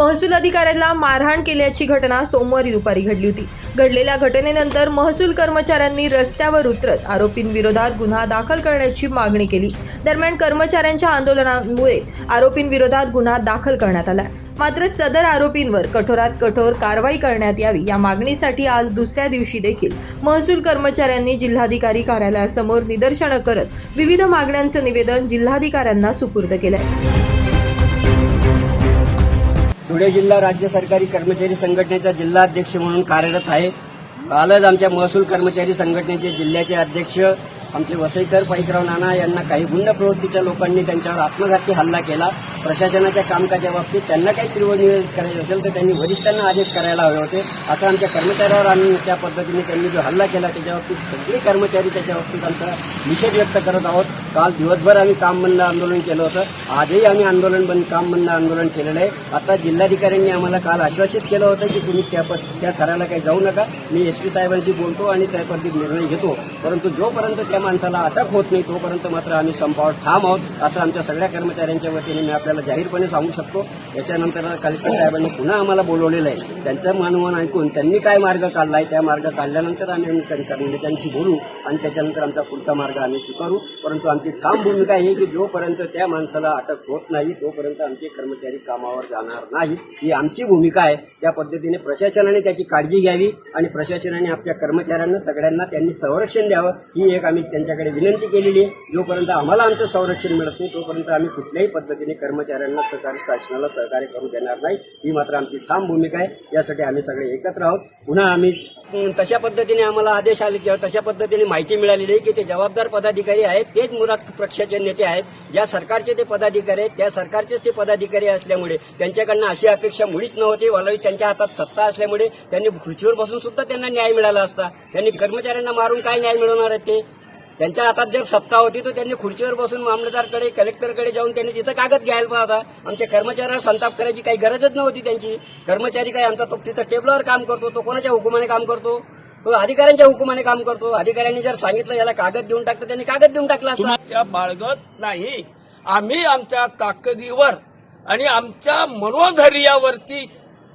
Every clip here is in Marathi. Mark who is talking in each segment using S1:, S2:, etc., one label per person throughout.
S1: महसूल अधिकाऱ्याला मारहाण केल्याची घटना सोमवारी दुपारी घडली होती. घडलेल्या घटनेनंतर महसूल कर्मचाऱ्यांनी रस्त्यावर उतरत आरोपींविरोधात गुन्हा दाखल करण्याची मागणी केली. दरम्यान कर्मचाऱ्यांच्या आंदोलनामुळे आरोपींविरोधात गुन्हा दाखल करण्यात आला. मात्र सदर आरोपींवर कठोरात कठोर कारवाई करण्यात यावी या मागणीसाठी आज दुसऱ्या दिवशी देखील महसूल कर्मचाऱ्यांनी जिल्हाधिकारी कार्यालयासमोर निदर्शनं करत विविध मागण्यांचं निवेदन जिल्हाधिकाऱ्यांना सुपूर्द केलंय.
S2: धुळे जिल्हा राज्य सरकारी कर्मचारी संघटनेचा जिल्हाध्यक्ष म्हणून कार्यरत आहे. कालच आमच्या महसूल कर्मचारी संघटनेचे जिल्ह्याचे अध्यक्ष आमचे वसईकर पाईकराव नाना यांना काही गुंड प्रवृत्तीच्या लोकांनी त्यांच्यावर आत्मघाती हल्ला केला. प्रशासनाच्या कामकाजा बाबतीत त्यांना काही तीव्र निवेदन करायचे असेल तर त्यांनी वरिष्ठांना आदेश करायला हवे होते. असं आमच्या कर्मचाऱ्यावर आम्ही त्या पद्धतीने त्यांनी जो हल्ला केला त्याच्या बाबतीत सगळे कर्मचारी त्याच्या बाबतीत आमचा निषेध व्यक्त करत आहोत. काल दिवसभर आम्ही काम बंद आंदोलन केलं होतं. आजही आम्ही आंदोलन बंद काम बंद आंदोलन केलेलं आहे. आता जिल्हाधिकाऱ्यांनी आम्हाला काल आश्वासित केलं होतं की तुम्ही त्या पद त्या थराला काही जाऊ नका. मी एस पी साहेबांशी बोलतो आणि त्या निर्णय घेतो. परंतु जोपर्यंत त्या माणसाला अटक होत नाही तोपर्यंत मात्र आम्ही संपावर ठाम आहोत असं आमच्या सगळ्या कर्मचाऱ्यांच्या वतीने मी आपल्याला जाहीरपणे सांगू शकतो. याच्यानंतर कलेक्टर साहेबांनी पुन्हा आम्हाला बोलवलेलं आहे. त्यांचं मानवन ऐकून त्यांनी काय मार्ग काढलाय त्या मार्ग काढल्यानंतर आम्ही आम्ही बोलू आणि त्याच्यानंतर आमचा पुढचा मार्ग आम्ही स्वीकारू. परंतु आमची ठाम भूमिका आहे की जोपर्यंत त्या माणसाला अटक होत नाही तोपर्यंत आमचे कर्मचारी कामावर जाणार नाही. ही आमची भूमिका आहे. त्या पद्धतीने प्रशासनाने त्याची काळजी घ्यावी आणि प्रशासनाने आपल्या कर्मचाऱ्यांना सगळ्यांना त्यांनी संरक्षण द्यावं. ही एक आम्ही त्यांच्याकडे विनंती केलेली आहे. जोपर्यंत आम्हाला आमचं संरक्षण मिळत नाही तोपर्यंत आम्ही कुठल्याही पद्धतीने कर्मचाऱ्यांना सरकारी शासनाला सहकार्य करू देणार नाही ही मात्र आमची ठाम भूमिका आहे. यासाठी आम्ही सगळे एकत्र आहोत. पुन्हा आम्ही तशा पद्धतीने आम्हाला आदेश आले किंवा तशा पद्धतीने माहिती मिळालेली आहे की ते जबाबदार पदाधिकारी आहेत तेच मुराद पक्षाचे नेते आहेत. ज्या सरकारचे ते पदाधिकारी आहेत त्या सरकारचेच ते पदाधिकारी असल्यामुळे त्यांच्याकडनं अशी अपेक्षा मुळीच नव्हती. वालावी त्यांच्या हातात सत्ता असल्यामुळे त्यांनी खुर्चीवर बसून सुद्धा त्यांना न्याय मिळाला असता. त्यांनी कर्मचाऱ्यांना मारून काय न्याय मिळवणार आहेत ते? त्यांच्या हातात जर सत्ता होती तर त्यांनी खुर्चीवर बसून मामलेदारकडे कलेक्टरकडे जाऊन त्यांनी तिथं कागद घ्यायला पाहता. आमच्या कर्मचाऱ्यावर संताप करायची काही गरजच नव्हती त्यांची. कर्मचारी काय आमचा तो तिथं टेबलावर काम करतो तो कोणाच्या हुकुमाने काम करतो? तो अधिकाऱ्यांच्या हुकुमाने काम करतो. अधिकाऱ्यांनी जर सांगितलं याला कागद देऊन टाकतं त्यांनी कागद देऊन टाकला असता.
S3: बाळगत नाही. आम्ही आमच्या ताकदीवर आणि आमच्या मनोधैर्यावरती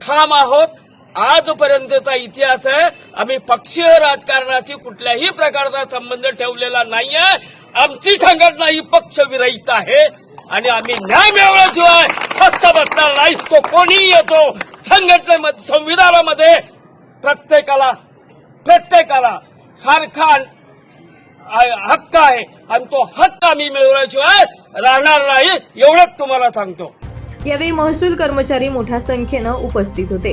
S3: ठाम आहोत. आजपर्यंतचा इतिहास आहे. आम्ही पक्षीय राजकारणाशी कुठल्याही प्रकारचा संबंध ठेवलेला नाहीये. आमची संघटना ही पक्षविरहित आहे. आणि आम्ही न्याय मिळवल्याशिवाय फक्त बसणार नाही तो कोणीही येतो संघटनेमध्ये संविधानामध्ये प्रत्येकाला प्रत्येकाला सारखा हक्क आहे. आणि तो हक्क आम्ही मिळवल्याशिवाय राहणार नाही एवढंच तुम्हाला सांगतो.
S1: यावेळी महसूल कर्मचारी मोठ्या संख्येनं उपस्थित होते.